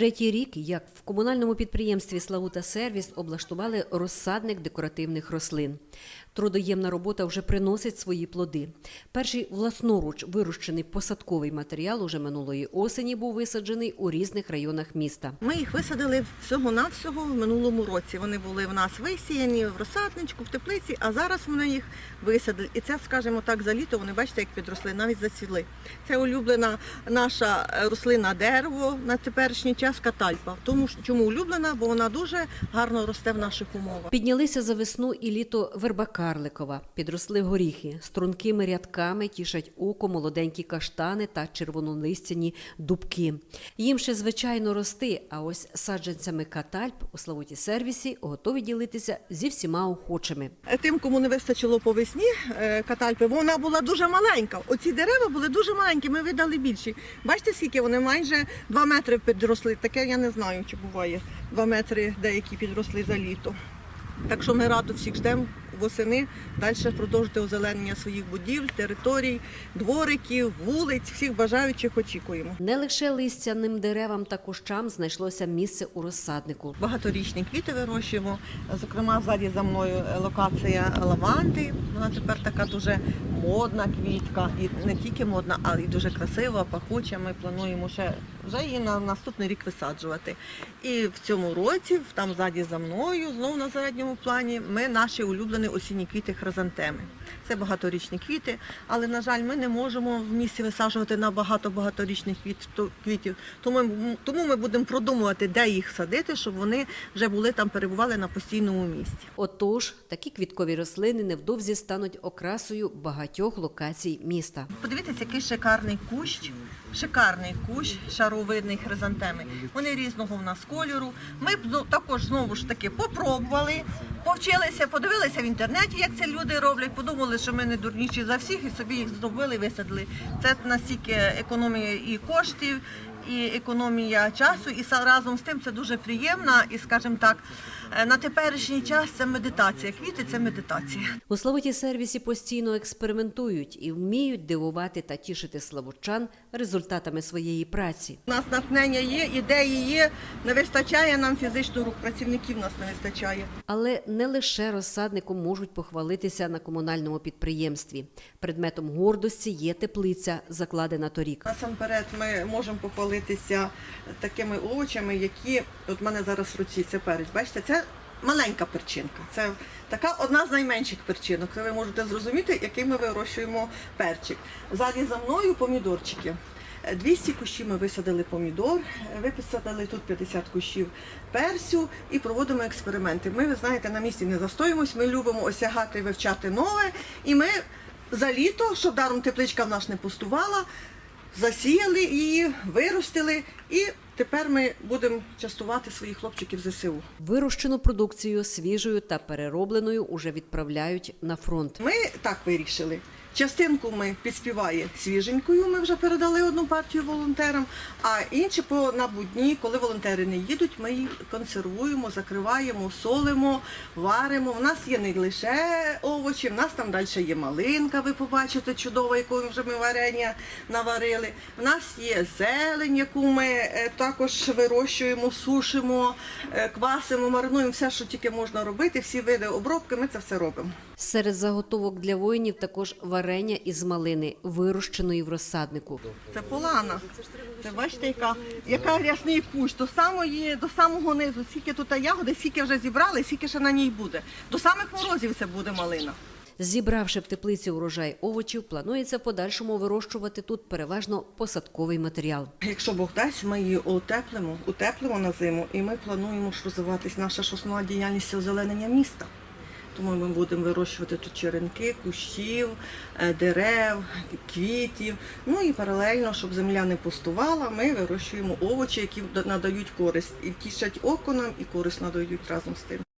Третій рік, як в комунальному підприємстві Славута Сервіс облаштували розсадник декоративних рослин. Трудоємна робота вже приносить свої плоди. Перший власноруч вирощений посадковий матеріал уже минулої осені був висаджений у різних районах міста. Ми їх висадили всього-навсього в минулому році. Вони були в нас висіяні в розсадничку, в теплиці, а зараз ми їх висадили. І це, скажімо так, за літо вони бачите, як підросли, навіть зацвіли. Це улюблена наша рослина дерево на теперішній час катальпа. Тому чому улюблена? Бо вона дуже гарно росте в наших умовах. Піднялися за весну і літо верба карликова, підросли горіхи, стрункими рядками тішать око молоденькі каштани та червонолистяні дубки. Їм ще звичайно рости, а ось саджанцями катальп у Славуті сервісі готові ділитися зі всіма охочими. Е, Тим, кому не вистачило по весні е, катальпи, вона була дуже маленька. Оці дерева були дуже маленькі, ми видали більші. Бачите, скільки вони майже 2 метри підросли. Таке я не знаю, чи буває 2 метри деякі підросли за літо. Так що ми радо всіх ждемо восени далі продовжити озеленення своїх будівель, територій, двориків, вулиць, всіх бажаючих очікуємо. Не лише листяним деревам та кущам знайшлося місце у розсаднику. Багаторічні квіти вирощуємо. Зокрема, ззаді за мною локація лаванди. Вона тепер така дуже модна квітка. І не тільки модна, але й дуже красива, пахуча. Ми плануємо ще вже її на наступний рік висаджувати. І в цьому році, там ззаді за мною, знову на задньому плані, ми наші улюблені осінні квіти хризантеми. Це багаторічні квіти, але на жаль, ми не можемо в місті висаджувати на багато багаторічних квітів. Тому, тому ми будемо продумувати, де їх садити, щоб вони вже були там, перебували на постійному місці. Отож, такі квіткові рослини невдовзі стануть окрасою багатьох локацій міста. Подивіться, який шикарний кущ, шикарний кущ шаровидний хризантеми. Вони різного в нас кольору. Ми б також знову ж таки попробували, повчилися, подивилися в інтернеті, як це люди роблять, подумали, що ми не дурніші за всіх, і собі їх зробили, висадили. Це настільки економія і коштів, і економія часу, і разом з тим це дуже приємно. І, скажімо так, е, на теперішній час це медитація. Квіти це медитація. У Славуті сервісі постійно експериментують і вміють дивувати та тішити славучан результатами своєї праці. У нас натхнення є, ідеї є. Не вистачає нам фізично рук, працівників нас не вистачає. Але не лише розсадником можуть похвалитися на комунальному підприємстві. Предметом гордості є теплиця, закладена торік. Насамперед ми можемо похвалитися такими овочами, які от в мене зараз в руці це перець. Бачите, це маленька перчинка. Це така одна з найменших перчинок. Ви можете зрозуміти, який ми вирощуємо перчик. Ззаді за мною помідорчики. Е, 200 кущів ми висадили помідор, ви підсадили тут 50 кущів персю і проводимо експерименти. Ми, ви знаєте, на місці не застоїмось, ми любимо осягати, вивчати нове. І ми за літо, щоб даром тепличка в нас не пустувала, засіяли її, виростили, і тепер ми будемо частувати своїх хлопчиків ЗСУ. Вирощену продукцію свіжою та переробленою уже відправляють на фронт. Ми так вирішили. Частинку ми підспіває свіженькою, ми вже передали одну партію волонтерам, а інші по на будні, коли волонтери не їдуть, ми їх консервуємо, закриваємо, солимо, варимо. У нас є не лише овочі, в нас там далі є малинка, ви побачите, чудова, якою вже ми варення наварили. У нас є зелень, яку ми е, також вирощуємо, сушимо, е, квасимо, маринуємо, все, що тільки можна робити, всі види обробки, ми це все робимо. Серед заготовок для воїнів також варення із малини, вирощеної в розсаднику. Це полана. Це бачите, яка, яка рясний кущ до самої, до самого низу. Скільки тут ягоди, скільки вже зібрали, скільки ще на ній буде. До самих морозів це буде малина. Зібравши в теплиці урожай овочів, планується в подальшому вирощувати тут переважно посадковий матеріал. Якщо Бог дасть, ми її утеплимо, утеплимо на зиму, і ми плануємо ж розвиватись наша ж основна діяльність озеленення міста. Тому ми будемо вирощувати тут черенки, кущів, е, дерев, квітів. Ну і паралельно, щоб земля не пустувала, ми вирощуємо овочі, які надають користь і тішать око нам, і користь надають разом з тим.